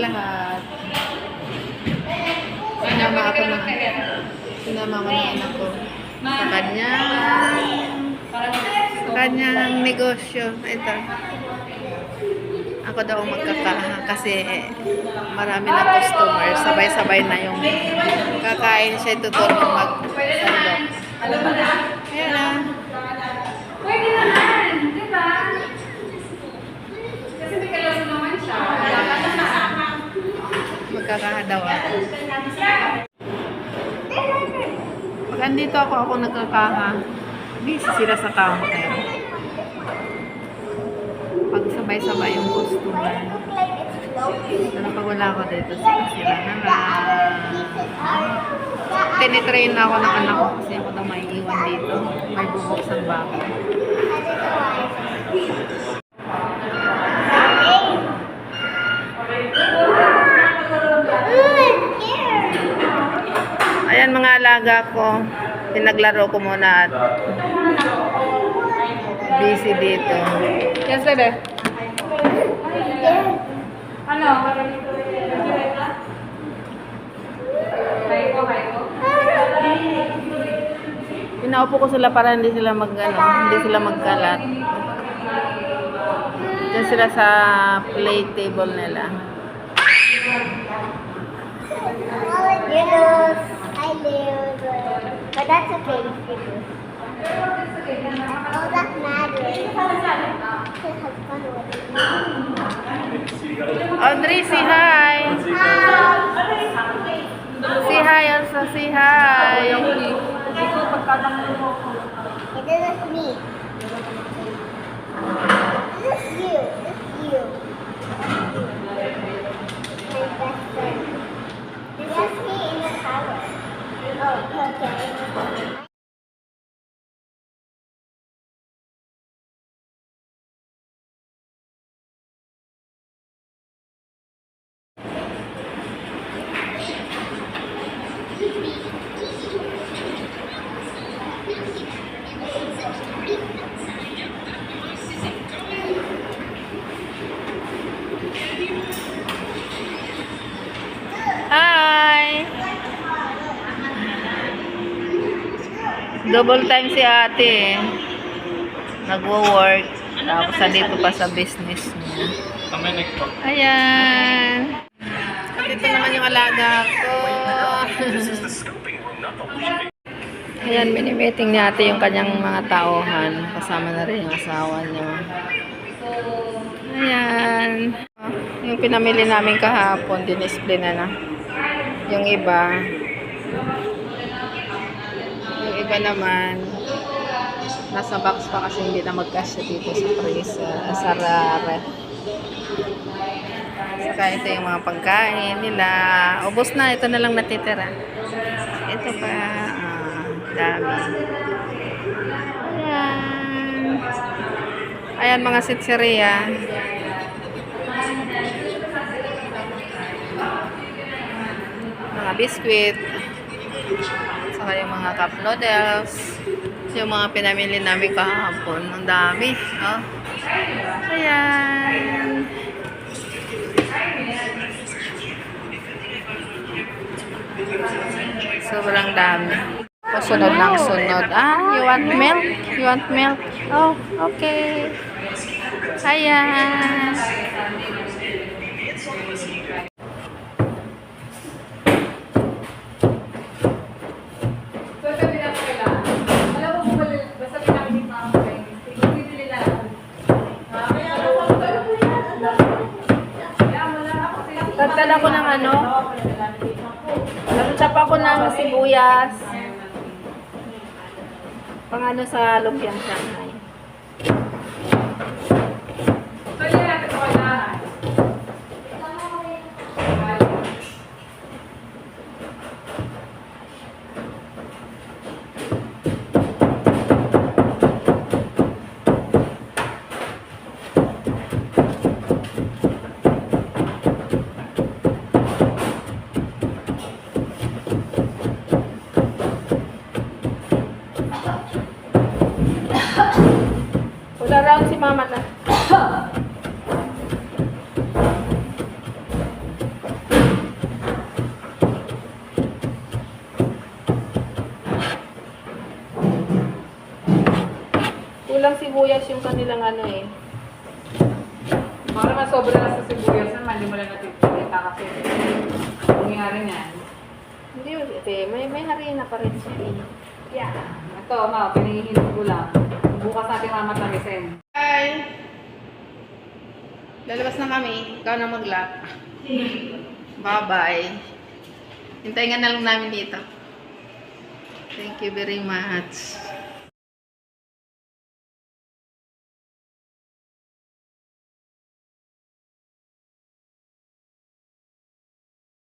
lahat. Sinama ako ng sinama ko ng anak ko sa kanyang kanyang negosyo. Ito. Ako daw ang magkakaha kasi marami na customer. Sabay-sabay na yung kakain siya tuturo mag-sandok. Ayan na. Pwede naman, di ba? Kasi may kalaso naman siya. Magkakaha daw ako. Pag andito ako, ako nagkakaha. Busy sila sa counter. Pag sabay-sabay yung customer. Pero pag wala ako dito, sila sila na lang. Tinitrain na ako ng anak ko kasi ako na may iwan dito. May bubuksan ba ako? Ayan mga alaga ko. Pinaglaro ko muna at busy dito. Yes, bebe. Ano? Pinaupo ko sila para hindi sila mag ano, hindi sila magkalat. Diyan sila sa play table nila. But that's okay. Oh, that matters. To have fun with it. Audrey, say hi. Say hi, Elsa. Say hi. This is me. This is you. This is you. My best friend. This is me in the tower. Oh, okay. Hi. Double time si ate. eh. Nagwo-work. Tapos nandito pa sa business niya. Ayan. At ito naman yung alaga ko. Ayan, mini-meeting niya ate yung kanyang mga tauhan. Kasama na rin yung asawa niya. Ayan. Yung pinamili namin kahapon, dinisplay na na. Yung iba. Iba naman, nasa box pa kasi hindi na magkasya dito sa freezer, sa rare. Saka ito yung mga pagkain nila. Ubos na, ito na lang natitira. Ito pa, ah, dami. Ayan. Ayan mga sitseria. Mga biskwit. Saka yung mga cup noodles. Yung mga pinamili namin kahapon. Ang dami. Oh. Ayan. Sobrang dami. Sunod ng sunod. Ah, you want milk? You want milk? Oh, okay. Ayan. So, sabi na ko kailangan. Alam mo, bumali, basta pinakita mo ako kay Christy, bibili lang ako. Ah, kaya ako, pero po yan. Kaya wala ako sila. Tagdala ko ng ano? Nagtap ako ng sibuyas. Pang ano sa lumpiang Shanghai. Wala round si mama na. Kulang sibuyas yung kanilang ano eh. Para masobra na sa sibuyas naman, hindi mo lang natitita kasi nangyari niyan. Hindi, eh, may, may harina pa rin siya. Eh. Yeah. Ito, ma, pinahihinog ko lang. Bukas natin mamatamisin. Hi! Lalabas na kami. Ikaw na mag-lock. Bye-bye. Hintayin nga na lang namin dito. Thank you very much.